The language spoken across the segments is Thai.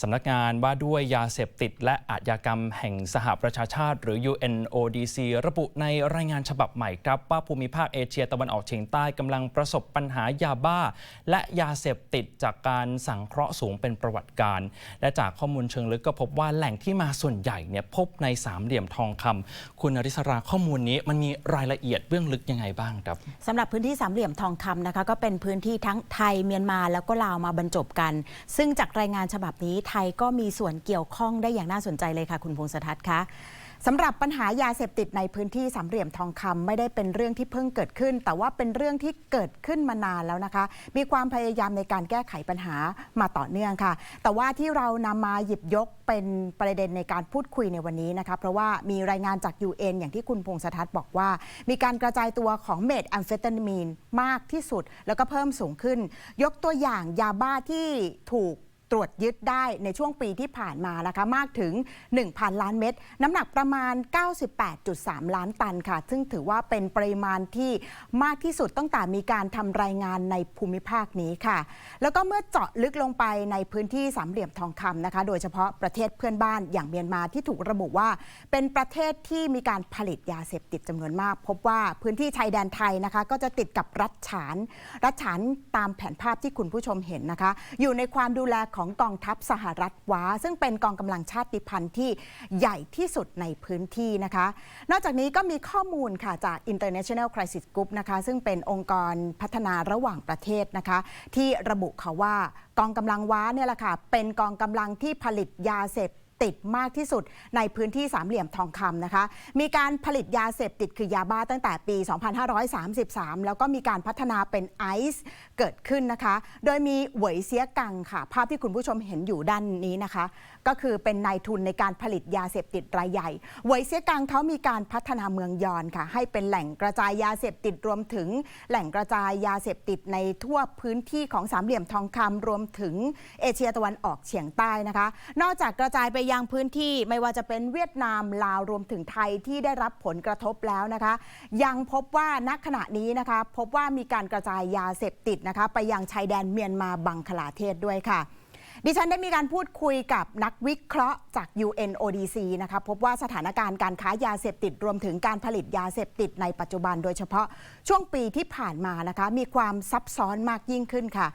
สำนักงานว่าด้วยยาเสพติดและอาชญากรรมแห่งสหประชาชาติ หรือ UNODC ระบุในรายงานฉบับใหม่ครับ ว่าภูมิภาคเอเชียตะวันออกเฉียงใต้กำลังประสบปัญหายาบ้า และยาเสพติดจากการสังเคราะห์สูงเป็นประวัติการณ์และจากข้อมูลเชิงลึกก็พบว่าแหล่งที่มาส่วนใหญ่เนี่ยพบในสามเหลี่ยมทองคำคุณอริสราข้อมูลนี้มันมีรายละเอียดเบื้องลึกยังไงบ้างครับสำหรับพื้นที่สามเหลี่ยมทองคำนะคะก็เป็นพื้นที่ทั้งไทยเมียนมาแล้วก็ลาวมาบรรจบกัน ซึ่งจากรายงานฉบับนี้ไทยก็มีส่วนเกี่ยวข้องได้อย่างน่าสนใจเลยค่ะคุณพงศทัศน์คะสำหรับปัญหายาเสพติดในพื้นที่สามเหลี่ยมทองคำไม่ได้เป็นเรื่องที่เพิ่งเกิดขึ้น แต่ว่าเป็นเรื่องที่เกิดขึ้นมานานแล้วนะคะ มีความพยายามในการแก้ไขปัญหามาต่อเนื่องค่ะ แต่ว่าที่เรานำมาหยิบยกเป็นประเด็นในการพูดคุยในวันนี้นะคะเพราะว่ามีรายงานจาก UN อย่างที่คุณพงศทัศน์บอกว่า มีการกระจายตัวของเมทแอมเฟตามีนมากที่สุด แล้วก็เพิ่มสูงขึ้น ยกตัวอย่างยาบ้าที่ถูก ตรวจยึดได้ในช่วงปีที่ผ่านมานะคะมากถึง 1,000 ล้านเม็ดน้ำหนักประมาณ 98.3 ล้านตันค่ะ ซึ่งถือว่าเป็นปริมาณที่มากที่สุดตั้งแต่มีการทำรายงานในภูมิภาคนี้ค่ะ แล้วก็เมื่อเจาะลึกลงไปในพื้นที่สามเหลี่ยมทองคำนะคะ โดยเฉพาะประเทศเพื่อนบ้านอย่างเมียนมาที่ถูกระบุว่า เป็นประเทศที่มีการผลิตยาเสพติดจำนวนมาก พบว่าพื้นที่ชายแดนไทยนะคะ ก็จะติดกับรัฐฉาน รัฐฉานตามแผนภาพที่คุณผู้ชมเห็นนะคะ อยู่ในความดูแลของกองทัพสหรัฐว้า ซึ่งเป็นกองกำลังชาติพันธุ์ที่ใหญ่ที่สุดในพื้นที่นะคะ นอกจากนี้ก็มีข้อมูลค่ะจาก International Crisis Group นะคะซึ่งเป็นองค์กรพัฒนาระหว่างประเทศนะคะ ที่ระบุค่ะว่ากองกำลังว้าเนี่ยแหละค่ะเป็นกองกำลังที่ผลิตยาเสพ ติดมากที่สุดในพื้นที่สามเหลี่ยมทองคำนะคะ มีการผลิตยาเสพติดคือยาบ้าตั้งแต่ปี 2533 แล้วก็มีการพัฒนาเป็นไอซ์เกิดขึ้นนะคะ โดยมีเหวยเสียกังค่ะ ภาพที่คุณผู้ชมเห็นอยู่ด้านนี้นะคะ ก็คือเป็นนายทุนในการผลิตยาเสพติดรายใหญ่เหวยเสียกังเขามีการพัฒนาเมืองยอนค่ะ ให้เป็นแหล่งกระจายยาเสพติดรวมถึง แหล่งกระจายยาเสพติดในทั่วพื้นที่ของสามเหลี่ยมทองคำรวมถึงเอเชียตะวันออกเฉียงใต้นะคะ นอกจากกระจายไปยังพื้นที่ไม่ว่าจะเป็นเวียดนามลาวรวมถึงไทยที่ได้รับผลกระทบแล้วนะคะ ยังพบว่าณขณะนี้นะคะพบว่ามีการกระจายยาเสพติดนะคะไปยังชายแดนเมียนมาบังคลาเทศด้วยค่ะดิฉันได้มีการพูดคุยกับนักวิเคราะห์จาก UNODC นะคะพบว่าสถานการณ์การค้ายาเสพติดรวมถึงการผลิตยาเสพติดในปัจจุบันโดยเฉพาะช่วงปีที่ผ่านมานะคะมีความซับซ้อนมากยิ่งขึ้นค่ะ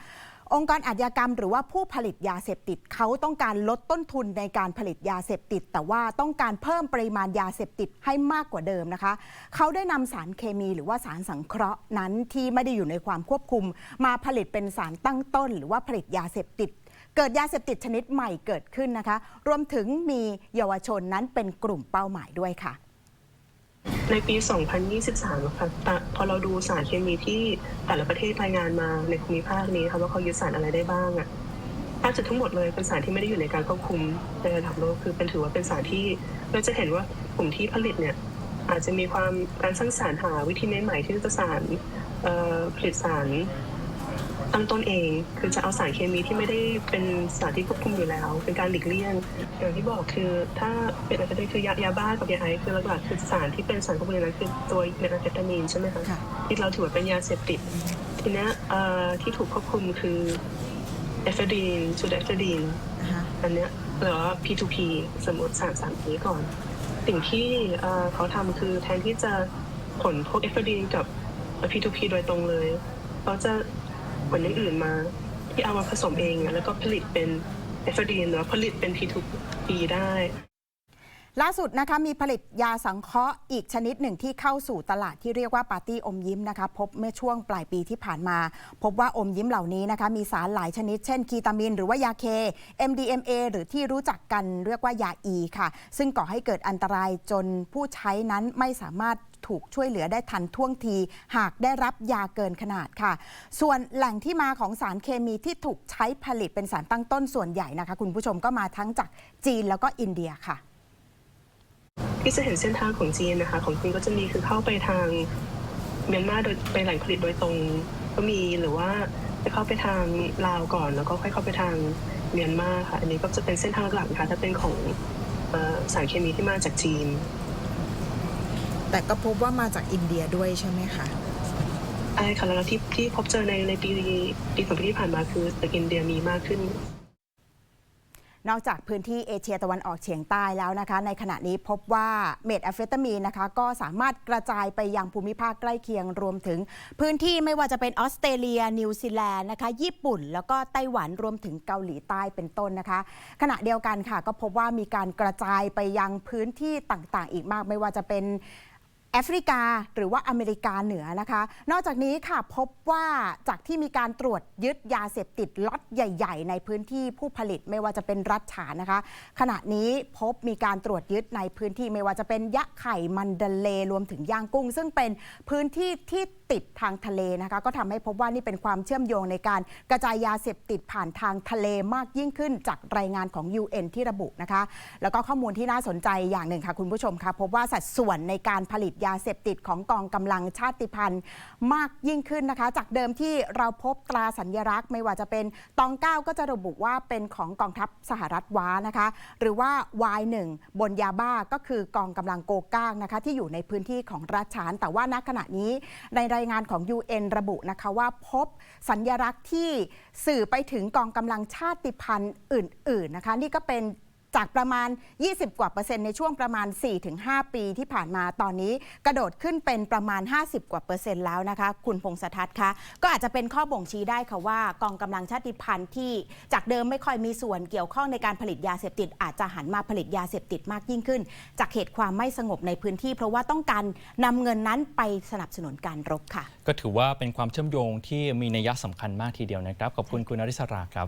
องค์การอาชญากรรมหรือว่าผู้ผลิตยาเสพติดเขาต้องการลดต้นทุนในการผลิตยาเสพติด แต่ว่าต้องการเพิ่มปริมาณยาเสพติดให้มากกว่าเดิมนะคะ เขาได้นำสารเคมีหรือว่าสารสังเคราะห์นั้นที่ไม่ได้อยู่ในความควบคุม มาผลิตเป็นสารตั้งต้น หรือว่าผลิตยาเสพติด เกิดยาเสพติดชนิดใหม่เกิดขึ้นนะคะ รวมถึงมีเยาวชนนั้นเป็นกลุ่มเป้าหมายด้วยค่ะ ในปี 2023ค่ะต่พอเราดูสารเคมีที่แต่ละประเทศรายงานมาในภูมิภาคนี้ค่ะว่าเขายึดสารอะไรได้บ้างอะแทบจะทั้งหมดเลยเป็นสารที่ไม่ได้อยู่ในการควบคุมในระดับโลกคือเป็นถือว่าเป็นสารที่เราจะเห็นว่ากลุ่มที่ผลิตเนี่ยอาจจะมีความการสร้างสารหาวิธีใหม่ๆที่จะสารผลิตสาร ตั้งต้นเอง คือจะเอาสารเคมีที่ไม่ได้เป็นสารที่ควบคุมอยู่แล้ว เป็นการหลีกเลี่ยงอย่างที่บอกคือถ้าเป็นอะไรก็ได้คือยายาบ้ากับยาไอซ์คือหลักๆคือสารที่เป็นสารควบคุมอยู่แล้วคือตัวเมทแอมเฟตามีนใช่ไหมคะค่ะที่เราถือว่าเป็นยาเสพติดทีเนี้ยเอ่อที่ถูกควบคุมคือเอฟเฟดีนซูดเอฟเฟดีนนะคะอันเนี้ยหรือว่า P2P สมมติสามสามนี้ก่อน สิ่งที่เอ่อเขาทำคือแทนที่จะผลพวกเอฟเฟดีนกับ P2P โดยตรงเลย เขาจะ ผลอย่างอื่นมา ที่เอามาผสมเองแล้วก็ผลิตเป็นเอฟเฟดีนหรือผลิตเป็น P2P ได้ล่าสุดนะคะมีผลิตยาสังเคราะห์อีกชนิดหนึ่งที่เข้าสู่ตลาดที่เรียกว่าปาร์ตี้อมยิ้มนะคะพบเมื่อช่วงปลายปีที่ผ่านมา พบว่าอมยิ้มเหล่านี้นะคะมีสารหลายชนิดเช่นคีตามิน หรือว่ายาเค MDMA หรือที่รู้จักกันเรียกว่ายาอีค่ะ ซึ่งก่อให้เกิดอันตรายจนผู้ใช้นั้นไม่สามารถ ถูกช่วยเหลือได้ทันท่วงที หากได้รับยาเกินขนาดค่ะ ส่วนแหล่งที่มาของสารเคมีที่ถูกใช้ผลิตเป็นสารตั้งต้นส่วนใหญ่นะคะ คุณผู้ชมก็มาทั้งจากจีนแล้วก็อินเดียค่ะที่จะเห็นเส้นทางของจีนนะคะ ของจีนก็จะมีคือเข้าไปทางเมียนมาโดยไปแหล่งผลิตโดยตรงก็มีหรือว่าจะเข้าไปทางลาวก่อนแล้วก็ค่อยเข้าไปทางเมียนมาค่ะ อันนี้ก็จะเป็นเส้นทางหลักนะคะถ้าเป็นของออสารเคมีที่มาจากจีน แต่ก็พบว่ามาจากอินเดียด้วยใช่ไหมคะใช่ค่ะแล้วที่ที่พบเจอในในปีปีสองปีที่ผ่านมาคือจากอินเดียมีมากขึ้นนอกจากพื้นที่เอเชียตะวันออกเฉียงใต้แล้วนะคะ ในขณะนี้พบว่าเมทแอมเฟตามีนนะคะ ก็สามารถกระจายไปยังภูมิภาคใกล้เคียงรวมถึง พื้นที่ไม่ว่าจะเป็นออสเตรเลีย นิวซีแลนด์นะคะ ญี่ปุ่น แล้วก็ไต้หวันรวมถึงเกาหลีใต้เป็นต้นนะคะ ขณะเดียวกันค่ะ ก็พบว่ามีการกระจายไปยังพื้นที่ต่างๆ อีกมาก ไม่ว่าจะเป็น แอฟริกาหรือว่าอเมริกาเหนือนะคะ นอกจากนี้ค่ะพบว่าจากที่มีการตรวจยึดยาเสพติดล็อตใหญ่ ๆ ในพื้นที่ผู้ผลิตไม่ว่าจะเป็นรัฐฉานนะคะ ขณะนี้พบมีการตรวจยึดในพื้นที่ไม่ว่าจะเป็นยะไข่มันเดเลรวมถึงย่างกุ้ง ซึ่งเป็นพื้นที่ที่ ติดทางทะเลนะคะ ก็ทำให้พบว่านี่เป็นความเชื่อมโยงในการกระจายยาเสพติดผ่านทางทะเลมากยิ่งขึ้นจากรายงานของ UN ที่ระบุนะคะ แล้วก็ข้อมูลที่น่าสนใจอย่างหนึ่งค่ะคุณผู้ชมคะพบว่าสัดส่วนในการผลิตยาเสพติดของกองกำลังชาติพันธุ์มากยิ่งขึ้นนะคะ จากเดิมที่เราพบตราสัญลักษณ์ ไม่ว่าจะเป็นตองเก้าก็จะระบุว่าเป็นของกองทัพสหรัฐว้านะคะ หรือว่า Y1 บนยาบ้าก็คือกองกำลังโกก้างนะคะ ที่อยู่ในพื้นที่ของรัฐฉานแต่ว่าณขณะนี้ในรายายงานของ UN ระบุนะคะว่าพบสัญลักษณ์ที่สื่อไปถึงกองกำลังชาติพันธุ์อื่น ๆ นะคะ นี่ก็เป็น จากประมาณ 20 กว่าเปอร์เซ็นต์ในช่วงประมาณ 4-5 ปีที่ผ่านมาตอนนี้กระโดดขึ้นเป็นประมาณ 50 กว่าเปอร์เซ็นต์แล้วนะคะ คุณพงษทัศน์คะก็อาจจะเป็นข้อบ่งชี้ได้ค่ะว่ากองกำลังชาติพันธุ์ที่จากเดิมไม่ค่อยมีส่วนเกี่ยวข้องในการผลิตยาเสพติด อาจจะหันมาผลิตยาเสพติดมากยิ่งขึ้น จากเหตุความไม่สงบในพื้นที่ เพราะว่าต้องการนำเงินนั้นไปสนับสนุนการรบค่ะ ก็ถือว่าเป็นความเชื่อมโยงที่มีนัยสำคัญมากทีเดียวนะครับขอบคุณคุณนริศราครับ